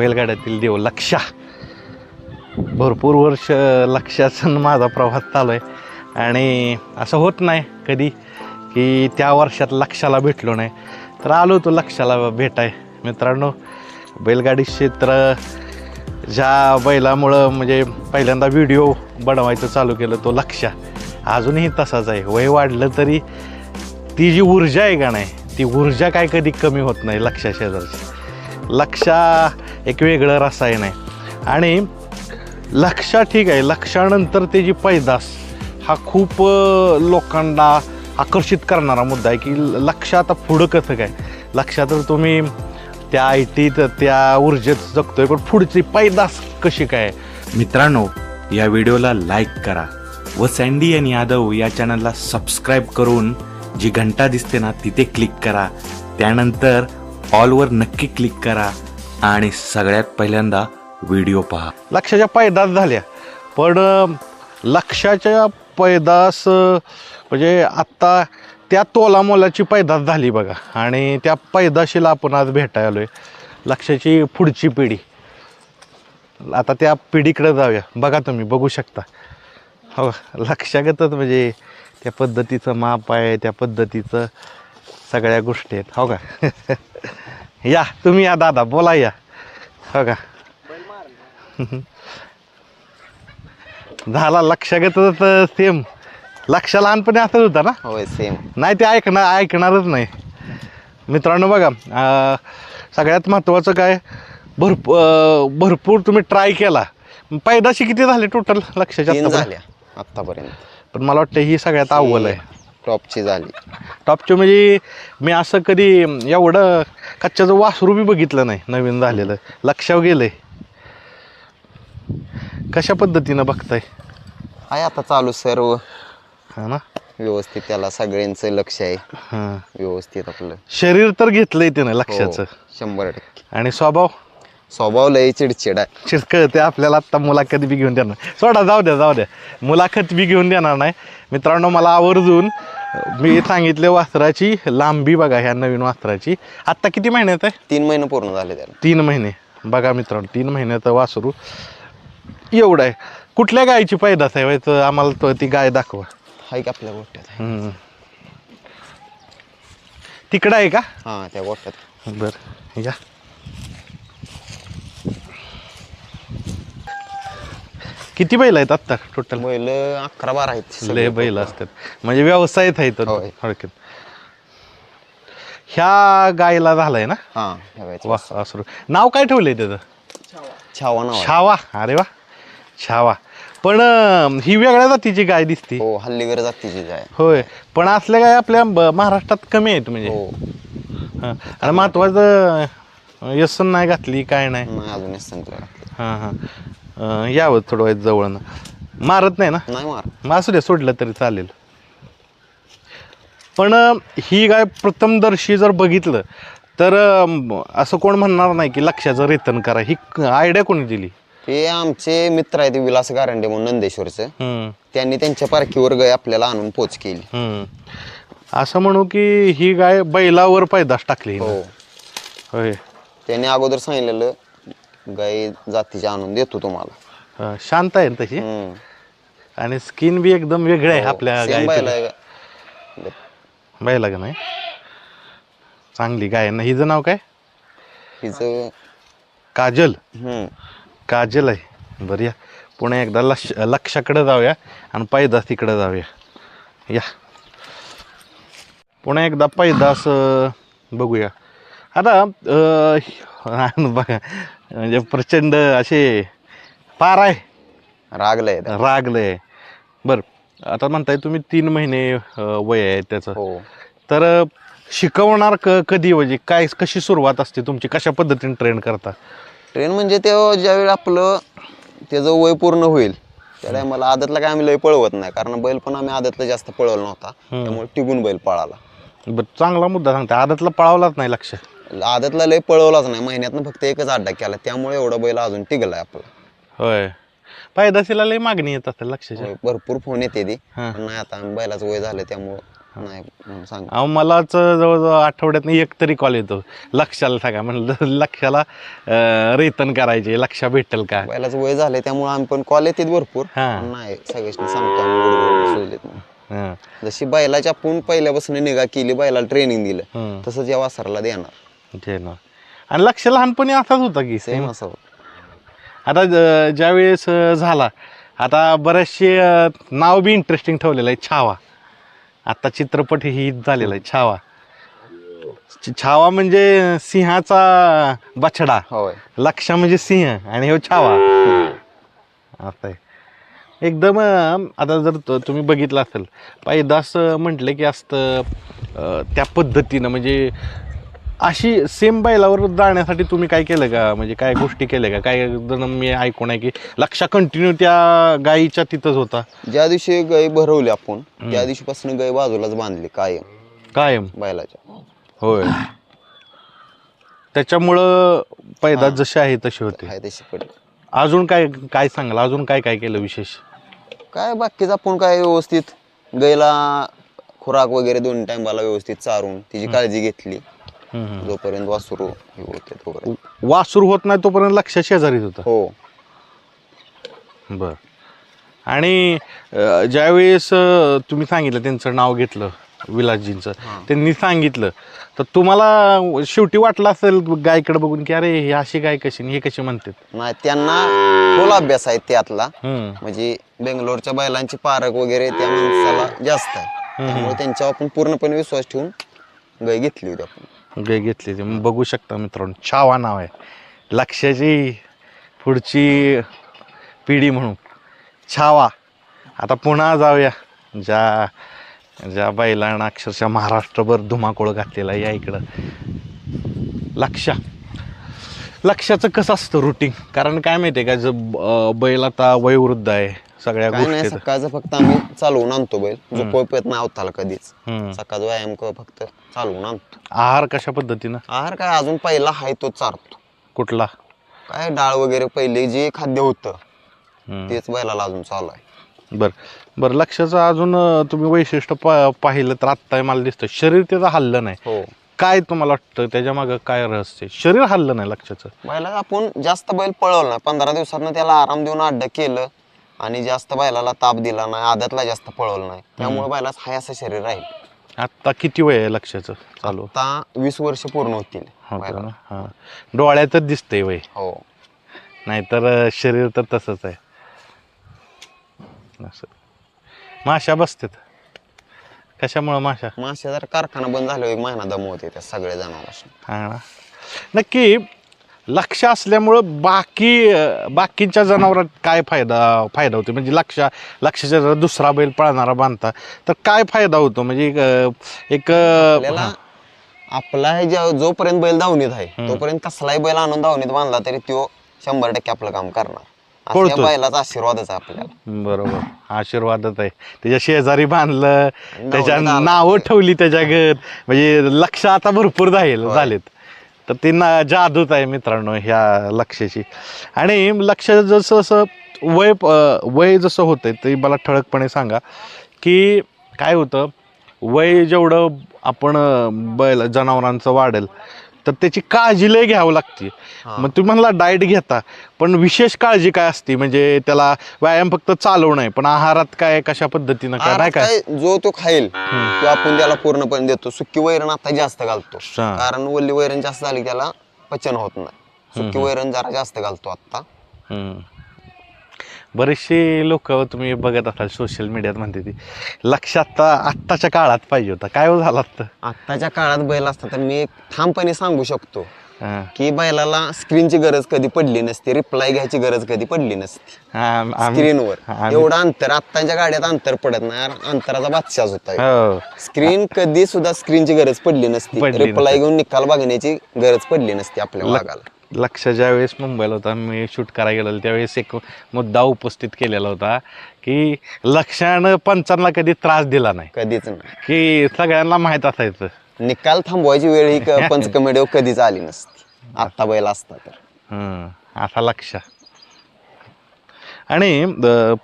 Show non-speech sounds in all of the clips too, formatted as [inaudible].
बैलगाड्यातील देव लक्षा. भरपूर वर्ष लक्षाचं माझा प्रवास चालू आहे. आणि असं होत नाही कधी की त्या वर्षात लक्षाला भेटलो नाही. तर आलो तो लक्षाला भेटाय. मित्रांनो बैलगाडी क्षेत्र ज्या बैलामुळं म्हणजे पहिल्यांदा व्हिडिओ बनवायचं चालू केलं तो लक्षा. अजूनही तसाच आहे. वय वाढलं तरी ती जी ऊर्जा आहे का नाही ती ऊर्जा काय कधी कमी होत नाही लक्षा शेजारची. लक्षा एक वेगळं रसायन आहे. आणि लक्षा ठीक आहे. लक्षानंतर त्याची पैदास हा खूप लोकांना आकर्षित करणारा मुद्दा आहे की लक्ष आता पुढं कसं काय? लक्षात तर तुम्ही त्या आय टीत त्या ऊर्जेत जगतोय पण पुढची पैदास कशी काय? मित्रांनो या व्हिडिओला लाईक करा व सँडी आणि यादव या चॅनलला सबस्क्राईब करून जी घंटा दिसते ना तिथे क्लिक करा. त्यानंतर ऑलवर नक्की क्लिक करा. आणि सगळ्यात पहिल्यांदा व्हिडिओ पहा. लक्षाच्या पैदास झाल्या. पण लक्षाच्या पैदास म्हणजे आत्ता त्या तोलामोलाची पैदास झाली बघा. आणि त्या पैदाशीला आपण आज भेटायला आहे लक्षाची पुढची पिढी. आता त्या पिढीकडे जाऊया. बघा तुम्ही बघू शकता. हो लक्षागतच म्हणजे त्या पद्धतीचं माप आहे त्या पद्धतीचं सगळ्या गोष्टी आहेत हो का? [laughs] या तुम्ही या दादा बोला या. हो का? [laughs] झाला लक्षागतच सेम लक्ष लहानपणी असंच होता ना? होय सेम नाही ते ऐकणार ऐकणारच नाही. मित्रांनो बघा सगळ्यात महत्त्वाचं काय? भरपूर भरपूर तुम्ही ट्राय केला. पैदाशी किती झाले टोटल लक्षाच्या आतापर्यंत. पण मला वाटतं ही सगळ्यात अव्वल आहे. टॉपची झाली. टॉपचं म्हणजे मी असं कधी एवढं कच्च्याचं वासरू बी बघितलं नाही नवीन झालेलं. लक्षावर गेलंय. कशा पद्धतीनं बघताय? आहे आता चालू सर्व. हा ना? व्यवस्थित त्याला सगळ्यांचं लक्ष आहे. हां. व्यवस्थित आपलं. शरीर तर घेतलंय त्यानं लक्षाचं. हो, शंभर टक्के. आणि स्वभाव? स्वभाव लय चिडचिड आहे. चिड कळते आपल्याला आत्ता मुलाखत बी घेऊन देणार. सोडा जाऊ द्या जाऊ द्या. मुलाखत बी घेऊन देणार नाही. मित्रांनो मला आवर्जून मी सांगितले वास्त्राची लांबी बघा ह्या नवीन वास्त्राची आत्ता किती महिन्यात आहे तीन महिने पूर्ण झाले त्याला. तीन महिने. बघा मित्रांनो तीन महिन्याचं वासरू एवढं आहे. कुठल्या गायची पैदास आहे व्हायचं आम्हाला तो ती गाय दाखवा. हाय का आपल्या गोट्यात हम्म. तिकडं आहे का? हां त्या गोट्यात बर या. किती बैल आहेत आत्ता टोटल बैल अकरा बारा आहेत लय सगळे. बैल असतात. म्हणजे व्यवसायच आहेत होय. थोडक्यात. ह्या गायला झालाय ना? हां ह्या. वा वासरू नाव काय ठेवलंय त्याचं? छावा नाव आहे. छावा. अरे वा. छावा. पण अं, ही वेगळ्या जातीची गाय दिसते. हो हल्लीगर जातीची आहे होय. पण असल्या गाय आपल्या ब- महाराष्ट्रात कमी आहेत म्हणजे. हो. हां. आणि महत्वाचं अं, यसन नाही घातली काय नाही. नाही अजून संपलं हां हां. यावं थोडं वेळ जवळनं. मारत नाही ना? नाही मार मग असू दे सोडलं तरी चालेल. पण अं, ही गाय प्रथमदर्शी जर बघितलं तर अं, असं कोण म्हणणार नाही की लक्षाचं रेतन करा. ही आयडिया कोणी दिली? हे आमचे मित्र आहेत विलास गारंडे म्हणून नंदेश्वरचं. हम्म, त्यांनी त्यांच्या पारखीवर गाय आपल्याला आणून पोच केली. हम्म. असं म्हणू की ही गाय बैलावर पैदास टाकली हिनं. हो. होय. त्यांनी अगोदर सांगितलेलं गाय जातीची आणून देतो तुम्हाला. अं, शांत आहे ना तशी? हम्म. आणि स्किन बी एकदम वेगळे आहे हो, आपल्या बैल गायचं. आहे. का? नाही? चांगली गाय आहे ना. हिचं नाव काय? हिचं काजल. हम्म. काजल आहे. बरं या. पुन्हा एकदा लक्ष लक्षाकडे जाऊया आणि पैदास तिकडे जाऊया. या. पुन्हा एकदा पैदास अं, बघूया. आता बघा म्हणजे प्रचंड असे पार आहे. रागलंय. रागलंय. बरं आता म्हणताय तुम्ही तीन महिने वय आहे त्याचं. हो. तर शिकवणार क कधी म्हणजे काय कशी सुरुवात असते तुमची? कशा पद्धतीने ट्रेन करता? ट्रेन म्हणजे ते ज्यावेळी आपलं त्याचं वय पूर्ण होईल त्या टायमाला आदतला काय आम्ही लय पळवत नाही. कारण बैल पण आम्ही आदतला जास्त पळवला नव्हता. त्यामुळे टिकून बैल पळाला. बरं चांगला मुद्दा सांगता आदतला पळावलाच नाही लक्ष. आदतला लय पळवलाच नाही. महिन्यातनं फक्त एकच अड्डा केला. त्यामुळे एवढा बैल अजून टिकलाय आपला. होय. पायदासीला लई मागणी येत असेल होय, भरपूर फोन येते ती. हा. पण नाही आता बैलाचं वय झालं त्यामुळं नाही म्हणून सांग अहो मलाच जवळजवळ आठवड्यातनं एक तरी कॉल येतो. लक्षाला सांगा. म्हणलं लक्षाला अं, रेतन करायचे. लक्षा भेटेल का? बैलाचं वय झालंय त्यामुळे आम्ही पण कॉल येतात भरपूर. हा. पण नाही सगळ्यांनी सांगतो आम्ही गोड गोड सोडलेत म्हणून. हं, जशी बैलाची आपण पहिल्यापासून निगा केली बैलाला ट्रेनिंग दिलं हं. तसंच या वासराला देणार. ते ना. आणि लक्ष लहानपणी असाच होता की सेम असं. आता ज- ज्यावेळेस अं, झाला आता बरेचसे अं, नाव बी इंटरेस्टिंग ठेवलेलं आहे छावा. आता चित्रपट ही झालेला आहे छावा. छ- छावा म्हणजे सिंहाचा बछडा. होय. लक्षा म्हणजे सिंह आणि हो छावा. असं आहे एकदम अं, आता जर त- तुम्ही बघितलं असेल पैदास म्हटलं की असतं अं, त्या पद्धतीनं म्हणजे अशी सेम बैलावर जाण्यासाठी तुम्ही काय केलं का? म्हणजे काय गोष्टी केल्या का? काय जण मी ऐकून आहे की लक्षा कंटिन्यू त्या गायीच्या तिथंच होता. ज्या दिवशी गाय भरवली आपण त्या दिवशीपासून गाय बाजूलाच बांधली कायम. कायम. बैलाच्या. होय. त्याच्यामुळं पैदास जसे आहे तसे होते. आहे तशी पडली. अजून काय काय सांगाल? अजून काय काय केलं विशेष? काय बाकीचं आपण काय व्यवस्थित गायला खुराक वगैरे दोन टायमाला व्यवस्थित चारून तिची काळजी घेतली. जोपर्यंत वासरू हे होते तोपर्यंत. वासूर होत नाही तोपर्यंत लक्ष शेजारीच होतं. हो. बर. आणि अं, ज्यावेळेस अं, तुम्ही सांगितलं त्यांचं नाव घेतलं विलासजींचं त्यांनी सांगितलं तर तुम्हाला शेवटी वाटलं असेल गायकडे बघून की अरे हे अशी गाय कशी आणि हे कशी म्हणतात? नाही त्यांना खोल अभ्यास आहे त्यातला. हम्म, म्हणजे बेंगलोरच्या बैलांची पारख वगैरे त्या माणसाला जास्त आहे. त्यामुळे त्यांच्यावर आपण पूर्णपणे विश्वास ठेवून गाय घेतली होती आपण. गाय घेतली ती. मग बघू शकता मित्रांनो छावा नाव आहे. लक्षाची पुढची पिढी म्हणून. छावा. आता पुन्हा जाऊया. ज्या ज्या बैलांना अक्षरशः महाराष्ट्रभर धुमाकूळ घातलेला आहे या इकडं. लक्षा. लक्षाचं कसं असतं रुटीन कारण काय माहिती आहे का जर बैल आता वयोवृद्ध आहे सगळ्या काय नाही गोष्टी सकाळचं फक्त आम्ही चालवून आणतो बैल. झोपव पेत नाही अवताला कधीच. हम्म. सकाळचा व्यायाम क- फक्त चालवून आणतो. आहार कशा पद्धतीनं? आहार काय अजून पहिला हाय तो चारतो. कुठला? काय डाळ वगैरे पहिले जे खाद्य होतं. तेच बैलाला अजून चालू आहे. बर. बर लक्षाचं अजून अं, तुम्ही वैशिष्ट्य पा- पाहिलं तर आत्ता मला दिसतं. शरीर त्याचं हल्लं नाही. हो. काय तुम्हाला वाटतं? त्याच्या मागं काय रहस्य? आहे? शरीर हल्लं नाही लक्षाचं. बैलाला आपण जास्त बैल पळवलं नाही. पंधरा दिवसानं त्याला आराम देऊन अड्डा केलं आणि जास्त बैलाला ताप दिला नाही आदतला जास्त पळवलं नाही. त्यामुळे बैलाच हाय असं शरीर राहील आत्ता किती वय आहे लक्षाचं चालू? आता वीस वर्ष पूर्ण होतील हो का बैलाला. ना? हा. डोळ्यातच दिसतंय वय. हो. नाहीतर अं, शरीर तर तसंच आहे. असं. माशा बसतात कशामुळं माशा मासे जर कारखाना बंद एक महिना दमवते त्या सगळे जनावर हा ना. नक्की लक्ष असल्यामुळं बाकी बाकीच्या जनावरात काय फायदा फायदा होतो म्हणजे लक्ष लक्षाच्या जर दुसरा बैल पळणारा बांधता. तर काय फायदा होतो? म्हणजे एक, आपल्याला आपला हे ज्या- जोपर्यंत बैल धावणीत आहे तोपर्यंत कसलाही बैल आणून धावणीत बांधला तरी तो शंभर टक्के आपलं काम करणार. असं या. बैलाचा आशीर्वादच आहे आपल्याला. बरोबर. आशीर्वादच आहे. त्याच्या शेजारी बांधलं त्याच्या नावं ठेवली त्याच्या घर म्हणजे लक्ष आता भरपूर जाईल झालेत. तर ती ना जादूच आहे मित्रांनो ह्या लक्षाची. आणि लक्ष जसं जसं वय वय जसं होतंय ते मला ठळकपणे सांगा की काय होतं वय जेवढं आपण बैल जनावरांचं वाढेल तर त्याची काळजी लय घ्यावं लागते. मग तुम्ही म्हणला डाएट घेता. पण विशेष काळजी काय असते? म्हणजे त्याला व्यायाम फक्त चालवणं आहे पण आहारात काय कशा पद्धतीनं काय नाही काय? काय जो तो खाईल तो आपण त्याला पूर्णपणे देतो. सुकी वैरण आता जास्त घालतो. हा. कारण वल्ली वैरण जास्त झाली की त्याला पचन होत नाही. सुकी वैरण जरा जास्त घालतो आता. हम्म. बरेचसे लोक तुम्ही बघत असाल सोशल मीडियात म्हणते ती लक्षात आत्ताच्या काळात पाहिजे होता. काय हो झाला असतं? आत्ताच्या काळात बैल असता तर मी एक ठामपणे सांगू शकतो हा. की बैलाला स्क्रीनची गरज कधी पडली नसते रिप्लाय घ्यायची गरज कधी पडली नसती. स्क्रीनवर एवढं अंतर आत्ताच्या गाड्यात अंतर पडत नाही अंतराचा बादशाच होता हो. स्क्रीन कधी सुद्धा स्क्रीनची गरज पडली नसती. रिप्लाय घेऊन निकाल बघण्याची गरज पडली नसती आपल्या भागाला लक्ष ज्या वेळेस मुंबईला होता मी शूट करायला गेलेलो त्यावेळेस एक मुद्दा उपस्थित केलेला होता की लक्षानं पंचांना कधी त्रास दिला नाही. कधीच नाही. की सगळ्यांना माहीत असायचं. निकाल थांबवायची वेळ ही क- [laughs] पंचकमेडीवर कधीच आली नसती. आत्ता बैल असता तर. हं, असा लक्ष. आणि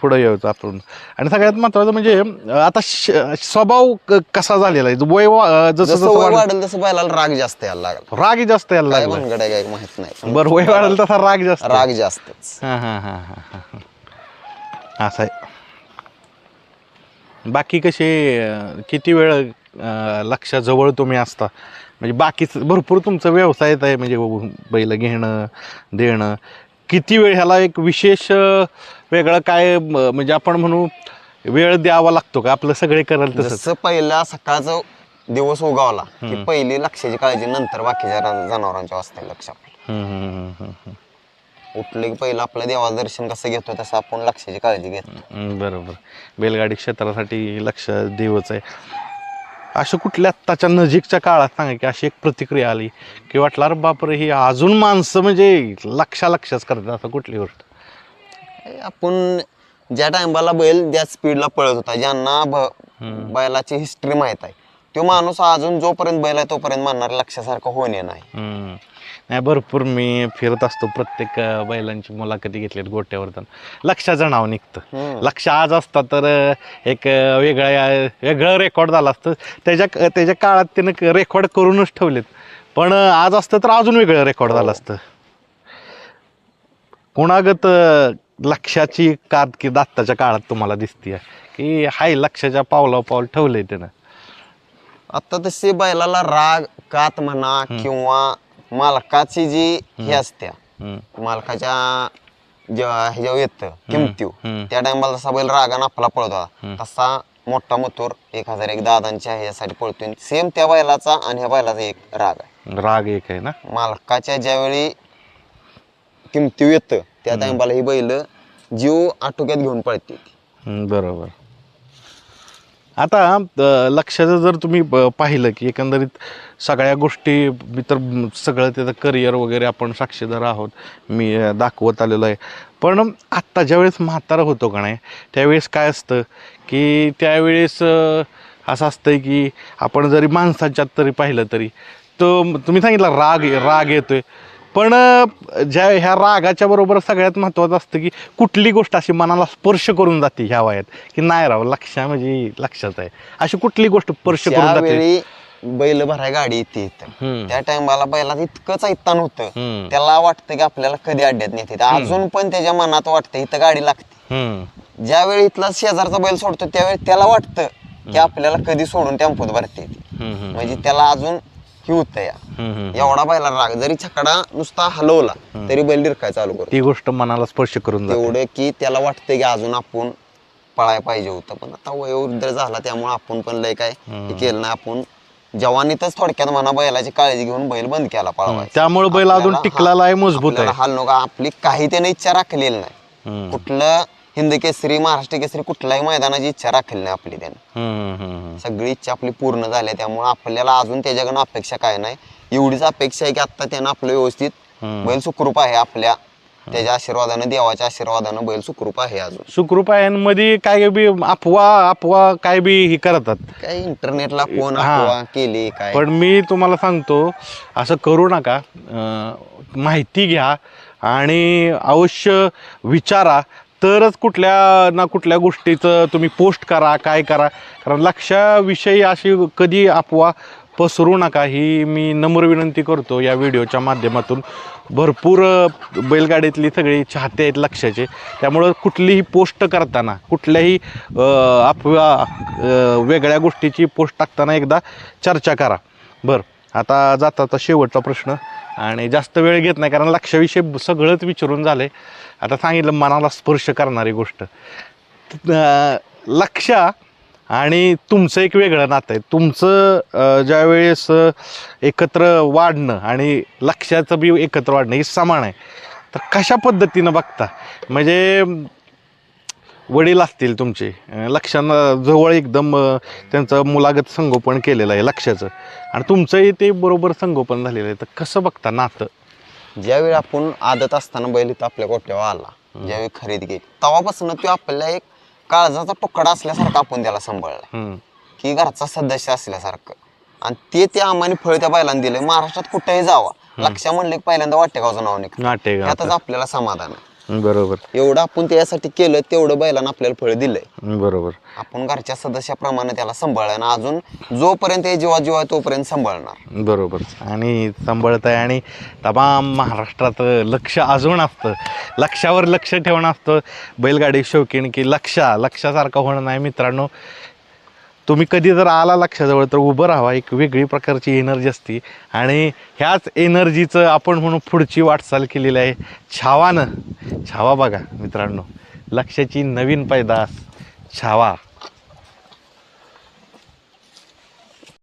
पुढं यायचं आपण. आणि सगळ्यात महत्वाचं म्हणजे आता स्वभाव कसा झालेला आहे? वय जसं जसं वाढेल तसं बैलाला राग जास्त यायला लागला. राग जास्त यायला लागला. माहीत नाही. बरं वय वाढेल तसा राग जास्त. राग हा हा हा हा हा हा. असं आहे. बाकी कसे किती वेळ लक्षाजवळ तुम्ही असता? म्हणजे बाकीच भरपूर तुमचा व्यवसायच आहे म्हणजे बैल घेणं देणं. किती वेळ ह्याला एक विशेष वेगळं काय म्हणजे आपण म्हणू वेळ द्यावा लागतो का? आपलं सगळे कराल तसंच. जसं पहिला सकाळचा दिवस उगावला की पहिली लक्षाची काळजी नंतर बाकीच्या रा- जनावरांच्या वाजता लक्ष आपलं हम्म, हम्म, हम्म, हम्म, हम्म. उठले की पहिलं आपलं देवाचं दर्शन कसं घेतो तसं आपण लक्षाची काळजी घेतो. हम्म, बरोबर. बैलगाडी क्षेत्रासाठी लक्ष देवच आहे. असं कुठल्या आत्ताच्या नजीकच्या काळात सांगा की अशी एक प्रतिक्रिया आली की वाटलं अरे बापरे ही अजून माणसं म्हणजे लक्षा लक्षच करतात असं कुठली गोष्ट? आपण ज्या टायमाला बैल त्या स्पीडला पळत होता ज्यांना ब- बैलाची हिस्ट्री माहीत आहे तो माणूस अजून जोपर्यंत बैल आहे तोपर्यंत म्हणणार लक्षासारखं होणे नाही. हम्म. नाही भरपूर मी फिरत असतो. प्रत्येक बैलांची मुलाखती घेतलीत गोट्यावर तर. लक्षाचं नाव निघतं. लक्ष आज असतं तर एक वेगळ्या वेगळं रेकॉर्ड झालं असतं. त्याच्या त्याच्या काळात त्यानं रेकॉर्ड करूनच ठेवलेत. पण आज असतं तर अजून वेगळं रेकॉर्ड झालं असतं. कोणागत लक्षाची कारकीर्द आत्ताच्या काळात तुम्हाला दिसतीये? की हाय लक्षाच्या पावला पाऊल ठेवलंय त्यानं आता तसे बैलाला राग कात म्हणा किंवा मालकाची जी हे असत्या. मालकाच्या जेव्हा ह्याच्यावर येतं किमतीव हम्म. त्या टायमाला जसा बैल रागानं आपला पळतो तसा मोठा मथुर एक हजार एक दादांच्या ह्यासाठी पळतोय. सेम त्या बैलाचा आणि ह्या बैलाचा एक राग आहे. राग एक आहे ना? मालकाच्या ज्यावेळी किमतीव येतं त्या टायमाला ही बैल जीव आटोक्यात घेऊन पळते. बरोबर. आता लक्षाचं जर तुम्ही ब- पाहिलं की एकंदरीत सगळ्या गोष्टी मी तर सगळं त्याचं करिअर वगैरे आपण साक्षीदार आहोत मी दाखवत आलेलो आहे. पण आत्ता ज्यावेळेस म्हातारा होतो का नाही त्यावेळेस काय असतं की त्यावेळेस असं असतं की आपण जरी माणसाच्यात तरी पाहिलं तरी तो तुम्ही सांगितलं राग राग येतोय. पण ज्या ह्या रागाच्या बरोबर सगळ्यात महत्त्वाचं असतं की कुठली गोष्ट अशी मनाला स्पर्श करून जाते ह्या वयात की नाही राव लक्ष म्हणजे लक्षात आहे अशी कुठली गोष्ट स्पर्श करून जाते बैल भराय गाडी येते. त्या टायमाला बैलात इतकंच ऐतान होतं. त्याला वाटतं की आपल्याला कधी अड्ड्यात नेते अजून पण त्याच्या मनात वाटतं इथं गाडी लागते. ज्यावेळी इथला शेजारचा बैल सोडतो त्यावेळी त्याला वाटतं की आपल्याला कधी सोडून टेम्पोत भरते. म्हणजे त्याला अजून ही होतं या. हम्म, हम्म. एवढा बैला राग जरी छकडा नुसता हलवला तरी बैल डिरकाय चालू करतो. ती गोष्ट मनाला स्पर्श करून तेवढं की त्याला वाटतं की अजून आपण पळाय पाहिजे होतं. पण आता वयोवृद्ध झाला त्यामुळे आपण पण लय काय केलं नाही. आपण जवानीतच थोडक्यात म्हणा बैलाची काळजी घेऊन बैल बंद केला पळवायचा त्यामुळे बैल अजून टिकलेला आहे मजबूत हाल नको. आपली काही त्याने इच्छा राखलेली नाही. कुठलं हिंद केसरी महाराष्ट्र केसरी कुठल्याही मैदानाची इच्छा राखली नाही आपली त्याने. सगळी इच्छा आपली पूर्ण झाली आहे. त्यामुळे आपल्याला अजून त्याच्याकडून अपेक्षा काय नाही. एवढीच अपेक्षा आहे की आता त्यानं आपलं व्यवस्थित. बैल सुखरूप आहे आपल्या. त्याच्या आशीर्वादानं देवाच्या आशीर्वादानं बैल सुखरूप आहे अजून. सुखरूपायांमध्ये काय बी अफवा अफवा काय बी हे करतात. काय इंटरनेटला फोन हा. अफवा केली काय? पण मी तुम्हाला सांगतो असं करू नका. अं, माहिती घ्या आणि अवश्य विचारा. तरच कुठल्या ना कुठल्या गोष्टीचं तुम्ही पोस्ट करा काय करा. कारण लक्षाविषयी अशी कधी अफवा पसरू नका ही मी नम्र विनंती करतो या व्हिडिओच्या माध्यमातून. भरपूर बैलगाडीतली सगळी चाहते आहेत लक्षाचे. त्यामुळं कुठलीही पोस्ट करताना कुठल्याही अं, अफवा वेगळ्या गोष्टीची पोस्ट टाकताना एकदा चर्चा करा. बरं. आता जाता आता शेवटचा प्रश्न. आणि जास्त वेळ घेत नाही कारण लक्षाविषयी सगळंच विचारून झालंय आता सांगितलं मनाला स्पर्श करणारी गोष्ट. लक्ष आणि तुमचं एक वेगळं नातं आहे. तुमचं ज्यावेळेस एकत्र वाढणं आणि लक्षाचं बी एकत्र वाढणं हे समान आहे. तर कशा पद्धतीनं बघता? म्हणजे वडील असतील तुमचे. लक्षांना जवळ एकदम त्यांचं मुलागत संगोपन केलेलं आहे लक्षाचं. आणि तुमचंही ते बरोबर संगोपन झालेलं आहे. तर कसं बघता नातं? ज्यावेळी आपण आदत असताना बैल इथं आपल्या गोट्यावर आला ज्यावेळी खरेदी केली तेव्हापासून तो आपल्याला एक काळजाचा तुकडा असल्यासारखा आपण त्याला सांभाळला. की घरचा सदस्य असल्यासारखं. आणि ते त्या आम्हाने फळ त्या बैलांना दिले महाराष्ट्रात कुठेही जावा. लक्ष म्हणले की पहिल्यांदा वाटेगावचं नाव निघतं. त्यातच आपल्याला समाधान आहे. बरोबर. एवढं आपण त्यासाठी केलं तेवढं बैलानं आपल्याला फळ दिलंय. बरोबर. आपण घरच्या सदस्याप्रमाणे त्याला सांभाळलं आणि अजून जोपर्यंत हे जीवा जीवा आहे तोपर्यंत सांभाळणार. बरोबर. आणि सांभाळत आहे आणि तमाम महाराष्ट्रात लक्ष अजून असतं. लक्षावर लक्ष ठेवणं असतं. बैलगाडी शौकीन की लक्षा लक्षासारखं होणं नाही मित्रांनो. तुम्ही कधी जर आला लक्षाजवळ तर उभं राहावा. एक वेगळी प्रकारची एनर्जी असते. आणि ह्याच एनर्जीचं आपण म्हणून पुढची वाटचाल केलेली आहे. छावानं. छावा बघा मित्रांनो. लक्षाची नवीन पैदास. छावा.